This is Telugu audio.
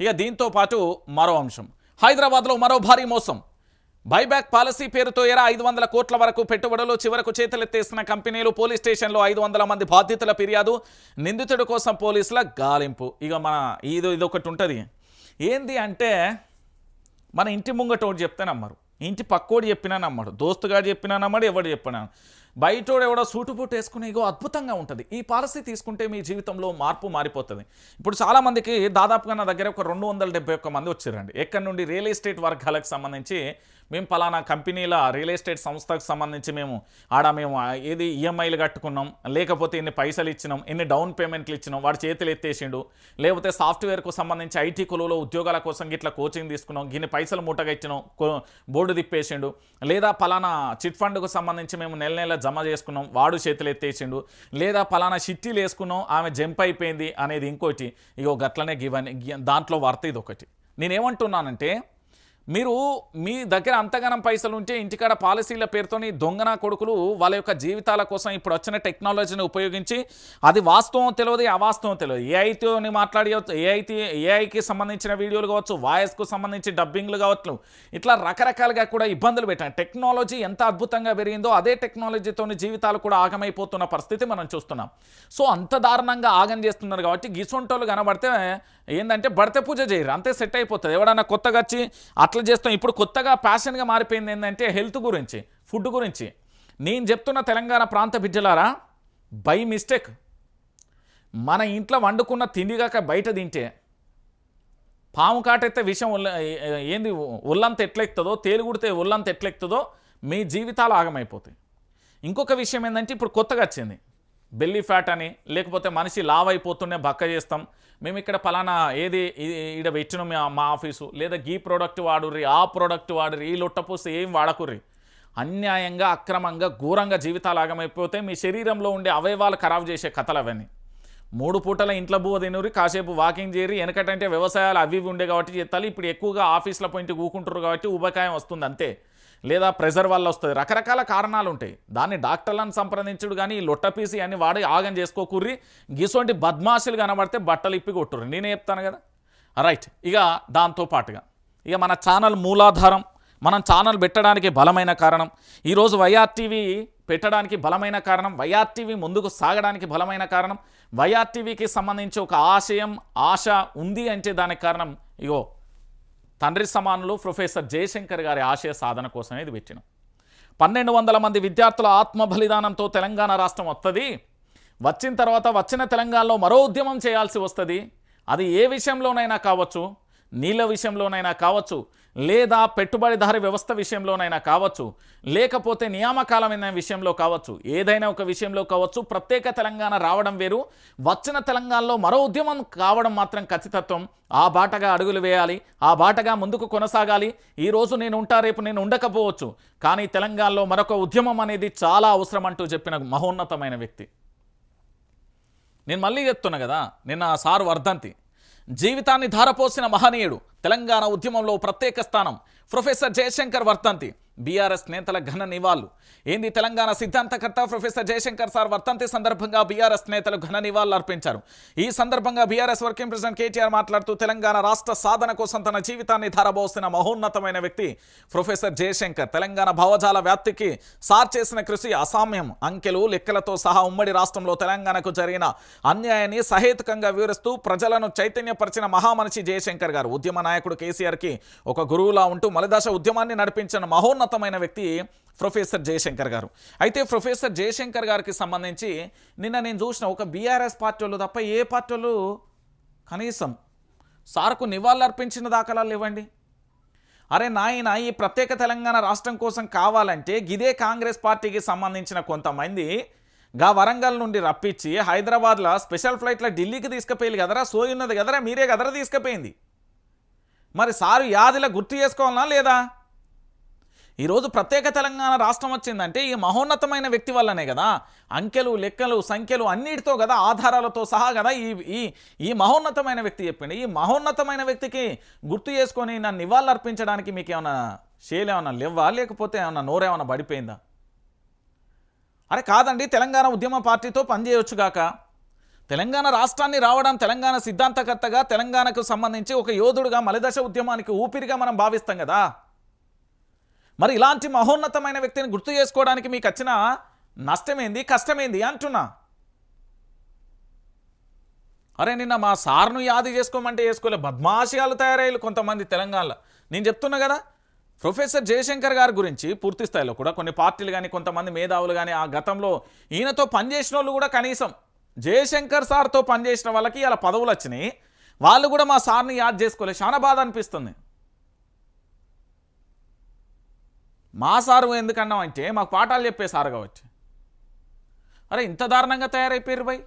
ఇక దీంతో పాటు మరో అంశం. హైదరాబాద్లో మరో భారీ మోసం. బైబ్యాక్ పాలసీ పేరుతో ఎరా ఐదు వందల కోట్ల వరకు పెట్టుబడులు చివరకు చేతులెత్తేసిన కంపెనీలు పోలీస్ స్టేషన్లో ఐదు వందల మంది బాధితుల ఫిర్యాదు నిందితుడి కోసం పోలీసుల గాలింపు. ఇక మన ఇది ఇదొకటి ఉంటుంది. ఏంది అంటే మన ఇంటి ముంగట చెప్తే నమ్మరు. ఇంటి పక్కోడు చెప్పినా నమ్మడు. దోస్తుగాడు చెప్పినా నమ్మడు ఎవడు చెప్పినా బయటోడు ఎవడో సూటు బూటు వేసుకునే ఇగో అద్భుతంగా ఉంటుంది. ఈ పాలసీ తీసుకుంటే మీ జీవితంలో మార్పు మారిపోతుంది. ఇప్పుడు చాలామందికి దాదాపుగా నా దగ్గర ఒక రెండు వందల డెబ్బై ఒక్క మంది వచ్చారండి ఎక్కడి నుండి రియల్ ఎస్టేట్ వర్గాలకు సంబంధించి మేము పలానా కంపెనీల రియల్ ఎస్టేట్ సంస్థకు సంబంధించి మేము ఆడ మేము ఏది ఈఎంఐలు కట్టుకున్నాం లేకపోతే ఇన్ని పైసలు ఇచ్చినాం ఇన్ని డౌన్ పేమెంట్లు ఇచ్చినాం వాడు చేతులు ఎత్తేసిండు లేకపోతే సాఫ్ట్వేర్కు సంబంధించి ఐటీ కొలువులో ఉద్యోగాల కోసం గిట్ల కోచింగ్ తీసుకున్నాం గిన్ని పైసలు మూటగా ఇచ్చినాం కో- బోర్డు తిప్పేసిండు లేదా పలానా చిట్ ఫండ్కు సంబంధించి మేము నెల నెల జమ చేసుకున్నాం వాడు చేతులు ఎత్తేసిండు. లేదా పలానా షిట్టీలు వేసుకున్నాం ఆమె జంప్ అయిపోయింది అనేది ఇంకోటి. ఇగో గట్లనే గివని దాంట్లో వార్త ఇది ఒకటి నేనేమంటున్నానంటే మీరు మీ దగ్గర అంతగానం పైసలు ఉంటే ఇంటికాడ పాలసీల పేరుతోని దొంగన కొడుకులు వాళ్ళ యొక్క జీవితాల కోసం ఇప్పుడు వచ్చిన టెక్నాలజీని ఉపయోగించి అది వాస్తవం తెలియదు అవాస్తవం తెలియదు. ఏఐతోని మాట్లాడి ఏఐతి ఏఐకి సంబంధించిన వీడియోలు కావచ్చు వాయిస్కు సంబంధించి డబ్బింగ్లు కావచ్చు ఇట్లా రకరకాలుగా కూడా ఇబ్బందులు పెట్టాను టెక్నాలజీ ఎంత అద్భుతంగా పెరిగిందో అదే టెక్నాలజీతోని జీవితాలు కూడా ఆగమైపోతున్న పరిస్థితి మనం చూస్తున్నాం. సో అంత దారుణంగా ఆగం చేస్తున్నారు కాబట్టి గిసొంటోళ్ళు కనబడితే ఏంటంటే బడితే పూజ చేయరు అంతే సెట్ అయిపోతుంది. ఎవడన్నా కొత్తగా వచ్చి అట్లా చేస్తాం ఇప్పుడు కొత్తగా ప్యాషన్గా మారిపోయింది ఏంటంటే హెల్త్ గురించి ఫుడ్ గురించి. నేను చెప్తున్న తెలంగాణ ప్రాంత బిడ్డలారా బై మిస్టేక్ మన ఇంట్లో వండుకున్న తిండిగాక బయట తింటే పాము కాటైతే విషయం ఏంది ఒళ్ళంత ఎట్లెక్తుందో తేలుగుడితే ఒళ్ళంత ఎట్లెక్తుందో మీ జీవితాలు ఆగమైపోతాయి. ఇంకొక విషయం ఏంటంటే ఇప్పుడు కొత్తగా వచ్చింది. బెల్లీ ఫ్యాట్ అని లేకపోతే మనిషి లావ్ అయిపోతుండే బక్క చేస్తాం. మేము ఇక్కడ పలానా ఏది ఈడ పెట్టినాం మా ఆఫీసు లేదా గీ ప్రోడక్ట్ వాడుర్రి ఆ ప్రోడక్ట్ వాడుర్రి ఈ లొట్టపూసి ఏం వాడకుర్రి. అన్యాయంగా అక్రమంగా ఘోరంగా జీవితాలు ఆగమైపోతే మీ శరీరంలో ఉండే అవయవాలు ఖరాబు చేసే కథలు అవన్నీ మూడు పూటల ఇంట్లో బువ్వ తినూరి కాసేపు వాకింగ్ చేయరు వెనకటంటే వ్యవసాయాలు అవి ఇవి ఉండే కాబట్టి చేస్తాలి ఇప్పుడు ఎక్కువగా ఆఫీస్లో పోయింటి కూకుంటారు కాబట్టి ఉబకాయం వస్తుంది అంతే లేదా ప్రెజర్ వల్ల వస్తుంది. రకరకాల కారణాలు ఉంటాయి దాన్ని డాక్టర్లను సంప్రదించుడు కానీ ఈ లొట్టపీసి అన్ని వాడి ఆగం చేసుకోకుర్రి గీసోంటి బద్మాషులు కనబడితే బట్టలు ఇప్పి కొట్టుర్రి. నేనే చెప్తాను కదా? రైట్. ఇక దాంతో పాటుగా. ఇక మన ఛానల్ మూలాధారం. మనం ఛానల్ పెట్టడానికి బలమైన కారణం. ఈరోజు వైఆర్టీవీ పెట్టడానికి బలమైన కారణం వైఆర్టీవీ ముందుకు సాగడానికి బలమైన కారణం వైఆర్టీవీకి సంబంధించి ఒక ఆశయం ఆశ ఉంది అంటే దానికి కారణం ఇగో తండ్రి సమానులు ప్రొఫెసర్ జయశంకర్ గారి ఆశయ సాధన కోసమే ఇది పెట్టినాం. పన్నెండు వందల మంది విద్యార్థుల ఆత్మ బలిదానంతో తెలంగాణ రాష్ట్రం వస్తుంది వచ్చిన తర్వాత వచ్చిన తెలంగాణలో మరో ఉద్యమం చేయాల్సి వస్తుంది. అది ఏ విషయంలోనైనా కావచ్చు నీళ్ళ విషయంలోనైనా కావచ్చు లేదా పెట్టుబడిదారి వ్యవస్థ విషయంలోనైనా కావచ్చు లేకపోతే నియామకాలమైన విషయంలో కావచ్చు ఏదైనా ఒక విషయంలో కావచ్చు ప్రత్యేక తెలంగాణ రావడం వేరు వచ్చిన తెలంగాణలో మరో ఉద్యమం కావడం మాత్రం ఖచ్చితత్వం. ఆ బాటగా అడుగులు వేయాలి ఆ బాటగా ముందుకు కొనసాగాలి. ఈ రోజు నేను ఉంటా రేపు నేను ఉండకపోవచ్చు. కానీ తెలంగాణలో మరొక ఉద్యమం అనేది చాలా అవసరం అంటూ చెప్పిన మహోన్నతమైన వ్యక్తి. నేను మళ్ళీ చెప్తున్నా కదా నిన్న సారు వర్ధంతి. జీవితాన్ని ధారపోసిన మహనీయుడు. తెలంగాణ ఉద్యమంలో ప్రత్యేక స్థానం. ప్రొఫెసర్ జయశంకర్ వర్తంతి బీఆర్ఎస్ నేతల ఘన నివాళులు. ఏంది తెలంగాణ సిద్ధాంతకర్త ప్రొఫెసర్ జయశంకర్ సార్ వర్తంతి సందర్భంగా బీఆర్ఎస్ నేతలు ఘన నివాళులు అర్పించారు. ఈ సందర్భంగా బీఆర్ఎస్ వర్కింగ్ ప్రెసిడెంట్ కేటీఆర్ మాట్లాడుతూ తెలంగాణ రాష్ట్ర సాధన కోసం తన జీవితాన్ని ధారబోసిన మహోన్నతమైన వ్యక్తి ప్రొఫెసర్ జయశంకర్. తెలంగాణ భావజాల వ్యాప్తికి సార్ చేసిన కృషి అసామ్యం. అంకెలు లెక్కలతో సహా ఉమ్మడి రాష్ట్రంలో తెలంగాణకు జరిగిన అన్యాయాన్ని సహేతుకంగా వివరిస్తూ ప్రజలను చైతన్యపరిచిన మహామనిషి జయశంకర్ గారు. ఉద్యమ నాయకుడు కేసీఆర్కి ఒక గురువులా ఉంటూ మలిదశ ఉద్యమాన్ని నడిపించిన మహోన్నత మహోన్నతమైన వ్యక్తి ప్రొఫెసర్ జయశంకర్ గారు. అయితే ప్రొఫెసర్ జయశంకర్ గారికి సంబంధించి నిన్న నేను చూసిన ఒక బీఆర్ఎస్ పార్టీ వాళ్ళు తప్ప ఏ పార్టీ వాళ్ళు కనీసం సార్కు నివాళులు అర్పించిన దాఖలాలు ఇవ్వండి అరే నాయన ఈ ప్రత్యేక తెలంగాణ రాష్ట్రం కోసం కావాలంటే గిదే కాంగ్రెస్ పార్టీకి సంబంధించిన కొంతమంది గా వరంగల్ నుండి రప్పించి హైదరాబాద్లో స్పెషల్ ఫ్లైట్లో ఢిల్లీకి తీసుకుపోయి కదరా సోయి ఉన్నది కదరా మీరే కదరా తీసుకుపోయింది. మరి సారు యాదిలా గుర్తు చేసుకోవాలనా లేదా? ఈరోజు ప్రత్యేక తెలంగాణ రాష్ట్రం వచ్చిందంటే ఈ మహోన్నతమైన వ్యక్తి వల్లనే కదా. అంకెలు లెక్కలు సంఖ్యలు అన్నిటితో కదా ఆధారాలతో సహా కదా ఈ ఈ ఈ మహోన్నతమైన వ్యక్తి చెప్పిండు. ఈ మహోన్నతమైన వ్యక్తికి గుర్తు చేసుకొని నన్ను నివాళులు అర్పించడానికి మీకు ఏమైనా షేలు ఏమైనా లేవా లేకపోతే ఏమైనా నోరేమైనా పడిపోయిందా? అరే కాదండి తెలంగాణ ఉద్యమ పార్టీతో పనిచేయొచ్చు కాక. తెలంగాణ రాష్ట్రాన్ని రావడం తెలంగాణ సిద్ధాంతకర్తగా తెలంగాణకు సంబంధించి ఒక యోధుడుగా మలిదశ ఉద్యమానికి ఊపిరిగా మనం భావిస్తాం కదా. మరి ఇలాంటి మహోన్నతమైన వ్యక్తిని గుర్తు చేసుకోవడానికి మీకు వచ్చిన నష్టమేంది కష్టమేంది అంటున్నా. అరే నిన్న మా సార్ను యాది చేసుకోమంటే చేసుకోలే బద్మాషియాలు తయారయ్యారు కొంతమంది తెలంగాణలో. నేను చెప్తున్నా కదా ప్రొఫెసర్ జయశంకర్ గారి గురించి పూర్తి స్థాయిలో కూడా కొన్ని పార్టీలు కానీ కొంతమంది మేధావులు కానీ ఆ గతంలో ఈయనతో పనిచేసిన వాళ్ళు కూడా కనీసం జయశంకర్ సార్తో పనిచేసిన వాళ్ళకి ఇలా పదవులు వచ్చినాయి. వాళ్ళు కూడా మా సార్ని యాద్ చేసుకోలేదు చాలా బాధ అనిపిస్తుంది. మా సారు ఎందుకన్నాం అంటే మాకు పాఠాలు చెప్పే సారు కావచ్చు. అరే ఇంత దారుణంగా తయారైపోయారు భయ్